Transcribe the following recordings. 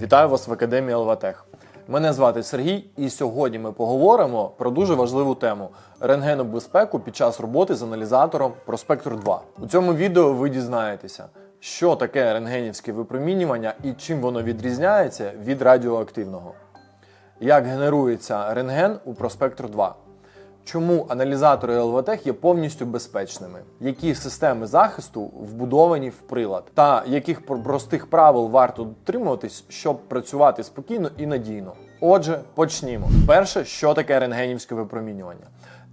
Вітаю вас в Академії Елватех. Мене звати Сергій, і сьогодні ми поговоримо про дуже важливу тему рентгену безпеку під час роботи з аналізатором Проспектор 2. У цьому відео ви дізнаєтеся, що таке рентгенівське випромінювання і чим воно відрізняється від радіоактивного, як генерується рентген у Проспектор 2. Чому аналізатори ЛВТЕХ є повністю безпечними? Які системи захисту вбудовані в прилад? Та яких пр- простих правил варто дотримуватись, щоб працювати спокійно і надійно? Отже, почнімо. Перше, що таке рентгенівське випромінювання?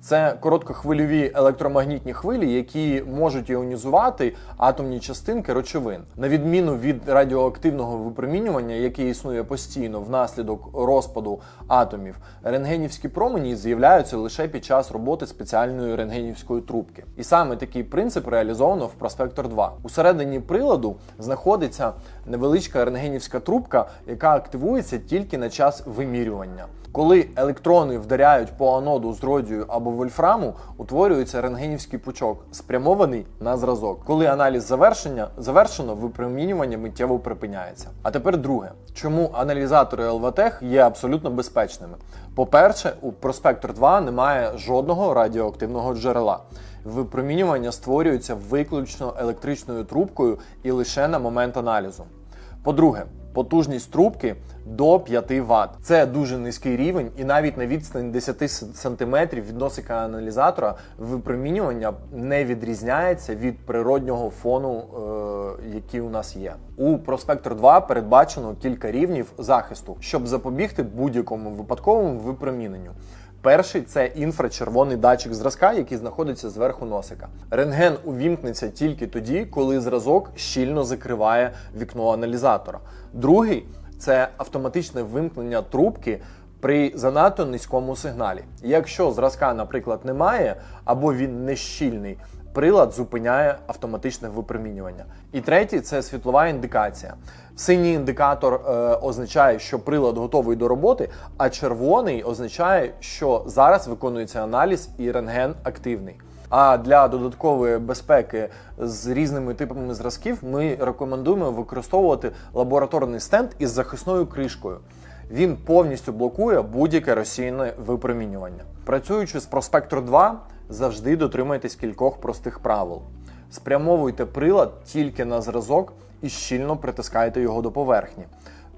Це короткохвильові електромагнітні хвилі, які можуть іонізувати атомні частинки речовин. На відміну від радіоактивного випромінювання, яке існує постійно внаслідок розпаду атомів, рентгенівські промені з'являються лише під час роботи спеціальної рентгенівської трубки. І саме такий принцип реалізовано в Проспектор 2. Усередині приладу знаходиться невеличка рентгенівська трубка, яка активується тільки на час вимірювання. Коли електрони вдаряють по аноду з родію або вольфраму, утворюється рентгенівський пучок, спрямований на зразок. Коли аналіз завершення завершено, випромінювання миттєво припиняється. А тепер друге, чому аналізатори ЛВТЕХ є абсолютно безпечними? По-перше, у Проспектор 2 немає жодного радіоактивного джерела. Випромінювання створюється виключно електричною трубкою і лише на момент аналізу. По-друге, потужність трубки до 5 Вт. Це дуже низький рівень, і навіть на відстані 10 см від носика аналізатора випромінювання не відрізняється від природнього фону, е, який у нас є. У Проспектор 2 передбачено кілька рівнів захисту, щоб запобігти будь-якому випадковому випроміненню. Перший це інфрачервоний датчик зразка, який знаходиться зверху носика. Рентген увімкнеться тільки тоді, коли зразок щільно закриває вікно аналізатора. Другий це автоматичне вимкнення трубки при занадто низькому сигналі. Якщо зразка, наприклад, немає або він не щільний, прилад зупиняє автоматичне випромінювання. І третій це світлова індикація. Синій індикатор е, означає, що прилад готовий до роботи, а червоний означає, що зараз виконується аналіз і рентген активний. А для додаткової безпеки з різними типами зразків ми рекомендуємо використовувати лабораторний стенд із захисною кришкою. Він повністю блокує будь-яке розсіяне випромінювання. Працюючи з Проспектор 2, завжди дотримуйтесь кількох простих правил. Спрямовуйте прилад тільки на зразок і щільно притискайте його до поверхні.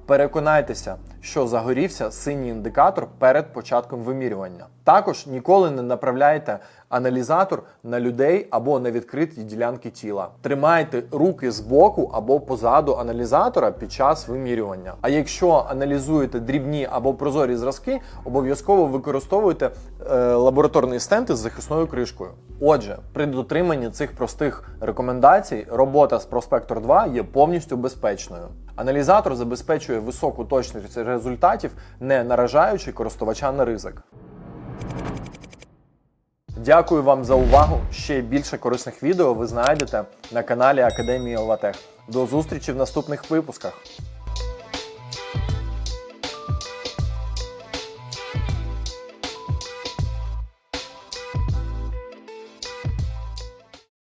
Переконайтеся, що загорівся синій індикатор перед початком вимірювання. Також ніколи не направляйте аналізатор на людей або на відкриті ділянки тіла. Тримайте руки збоку або позаду аналізатора під час вимірювання. А якщо аналізуєте дрібні або прозорі зразки, обов'язково використовуйте е, лабораторний стенд із захисною кришкою. Отже, при дотриманні цих простих рекомендацій робота з Prospector 2 є повністю безпечною. Аналізатор забезпечує високу точність результатів, не наражаючи користувача на ризик. Дякую вам за увагу. Ще більше корисних відео ви знайдете на каналі Академії Елватех. До зустрічі в наступних випусках.